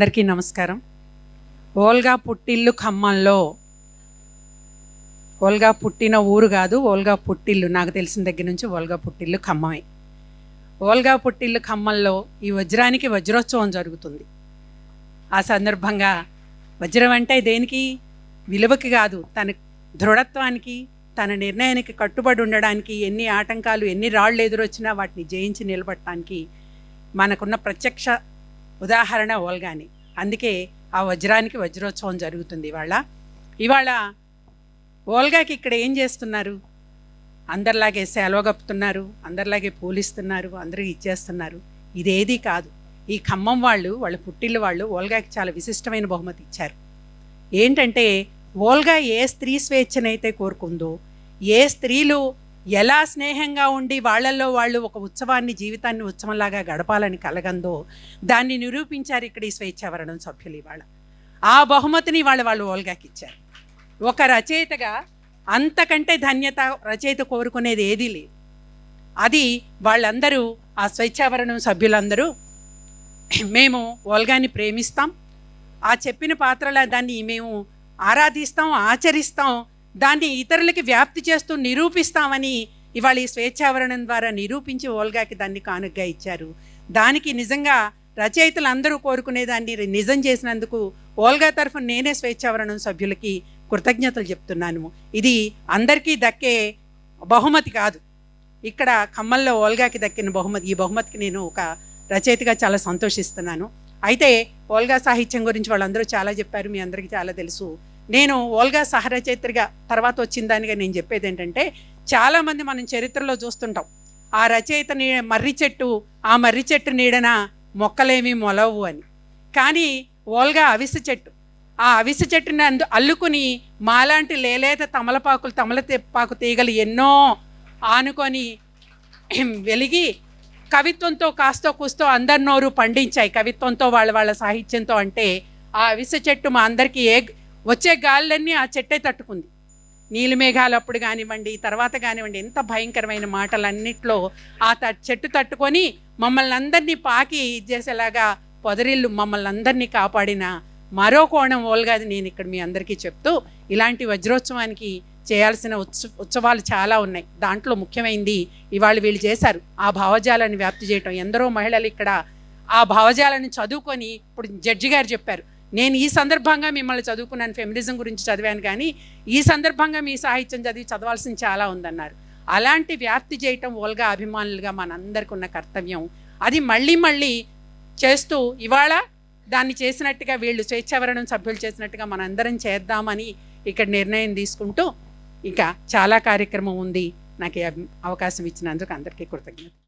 అందరికీ నమస్కారం. ఓల్గా పుట్టిల్లు ఖమ్మంలో ఓల్గా పుట్టిన ఊరు కాదు ఓల్గా పుట్టిల్లు నాకు తెలిసిన దగ్గర నుంచి ఓల్గా పుట్టిల్లు ఖమ్మమే. ఓల్గా పుట్టిల్లు ఖమ్మంలో ఈ వజ్రానికి వజ్రోత్సవం జరుగుతుంది. ఆ సందర్భంగా వజ్రం అంటే దేనికి? విలువకి కాదు తన దృఢత్వానికి తన నిర్ణయానికి కట్టుబడి ఉండడానికి ఎన్ని ఆటంకాలు ఎన్ని రాళ్ళు ఎదురొచ్చినా వాటిని జయించి నిలబడటానికి మనకున్న ప్రత్యక్ష ఉదాహరణ ఓల్గాని. అందుకే ఆ వజ్రానికి వజ్రోత్సవం జరుగుతుంది ఇవాళ. ఇవాళ ఓల్గాకి ఇక్కడ ఏం చేస్తున్నారు? అందరిలాగే సెలవు కప్పుతున్నారు అందరిలాగే పూలిస్తున్నారు అందరికి ఇచ్చేస్తున్నారు. ఇదేది కాదు. ఈ ఖమ్మం వాళ్ళు వాళ్ళ పుట్టిల్లు వాళ్ళు ఓల్గాకి చాలా విశిష్టమైన బహుమతి ఇచ్చారు. ఏంటంటే ఓల్గా ఏ స్త్రీ స్వేచ్ఛనైతే కోరుకుందో ఏ స్త్రీలు ఎలా స్నేహంగా ఉండి వాళ్ళల్లో వాళ్ళు ఒక ఉత్సవాన్ని జీవితాన్ని ఉత్సవంలాగా గడపాలని కలగందో దాన్ని నిరూపించారు ఇక్కడ ఈ స్వేచ్ఛావరణం సభ్యులు ఇవాళ. ఆ బహుమతిని వాళ్ళు వాళ్ళు ఓల్గాకి ఇచ్చారు. ఒక రచయితగా అంతకంటే ధన్యత రచయిత కోరుకునేది ఏదీ లేదు. అది వాళ్ళందరూ ఆ స్వేచ్ఛావరణం సభ్యులందరూ మేము ఓల్గాని ప్రేమిస్తాం. ఆ చెప్పిన పాత్రల దాన్ని మేము ఆరాధిస్తాం ఆచరిస్తాం దాన్ని ఇతరులకి వ్యాప్తి చేస్తూ నిరూపిస్తామని ఇవాళ ఈ స్వేచ్ఛావరణం ద్వారా నిరూపించి ఓల్గాకి దాన్ని కానుగ్గా ఇచ్చారు. దానికి నిజంగా రచయితలు అందరూ కోరుకునే దాన్ని నిజం చేసినందుకు ఓల్గా తరఫున నేనే స్వేచ్ఛావరణం సభ్యులకి కృతజ్ఞతలు చెప్తున్నాను. ఇది అందరికీ దక్కే బహుమతి కాదు. ఇక్కడ ఖమ్మంలో ఓల్గాకి దక్కిన బహుమతి ఈ బహుమతికి నేను ఒక రచయితగా చాలా సంతోషిస్తున్నాను. అయితే ఓల్గా సాహిత్యం గురించి వాళ్ళందరూ చాలా చెప్పారు మీ అందరికీ చాలా తెలుసు. నేను ఓల్గా సహరచయిత్రిగా తర్వాత వచ్చిన దానిగా నేను చెప్పేది ఏంటంటే చాలామంది మనం చరిత్రలో చూస్తుంటాం. ఆ రచయిత నీ మర్రి చెట్టు ఆ మర్రి చెట్టు నీడన మొక్కలేమీ మొలవు అని. కానీ ఓల్గా అవిసె చెట్టు ఆ అవిసె చెట్టుని అందు అల్లుకుని మాలాంటి లేలేత తమలపాకులు తమలపాకు తీగలు ఎన్నో ఆనుకొని వెలిగి కవిత్వంతో కాస్తో కూస్తో అందరి నోరు పండించాయి. కవిత్వంతో వాళ్ళ వాళ్ళ సాహిత్యంతో అంటే ఆ అవిసె చెట్టు మా అందరికీ ఏ వచ్చే గాలులన్నీ ఆ చెట్టే తట్టుకుంది. నీలిమేఘాలు అప్పుడు కానివ్వండి తర్వాత కానివ్వండి ఎంత భయంకరమైన మాటలన్నిట్లో ఆ త చెట్టు తట్టుకొని మమ్మల్ని అందరినీ పాకి ఇది చేసేలాగా పొదరిల్లు మమ్మల్ని అందరినీ కాపాడిన మరో కోణం ఓల్గాది నేను ఇక్కడ మీ అందరికీ చెప్తూ ఇలాంటి వజ్రోత్సవానికి చేయాల్సిన ఉత్స ఉత్సవాలు చాలా ఉన్నాయి. దాంట్లో ముఖ్యమైనది ఇవాళ వీళ్ళు చేశారు. ఆ భావజాలాన్ని వ్యాప్తి చేయటం. ఎందరో మహిళలు ఇక్కడ ఆ భావజాలను చదువుకొని ఇప్పుడు జడ్జి గారు చెప్పారు. నేను ఈ సందర్భంగా మిమ్మల్ని చదువుకున్నాను ఫెమినిజం గురించి చదివాను కానీ ఈ సందర్భంగా మీ సాహిత్యం చదివి చదవాల్సింది చాలా ఉందన్నారు. అలాంటి వ్యాప్తి చేయటం ఓల్గా అభిమానులుగా మనందరికి ఉన్న కర్తవ్యం. అది మళ్ళీ మళ్ళీ చేస్తూ ఇవాళ దాన్ని చేసినట్టుగా వీళ్ళు స్వేచ్ఛావరణం సభ్యులు చేసినట్టుగా మనందరం చేద్దామని ఇక్కడ నిర్ణయం తీసుకుంటూ ఇంకా చాలా కార్యక్రమం ఉంది. నాకు అభి- అవకాశం ఇచ్చినందుకు అందరికీ కృతజ్ఞత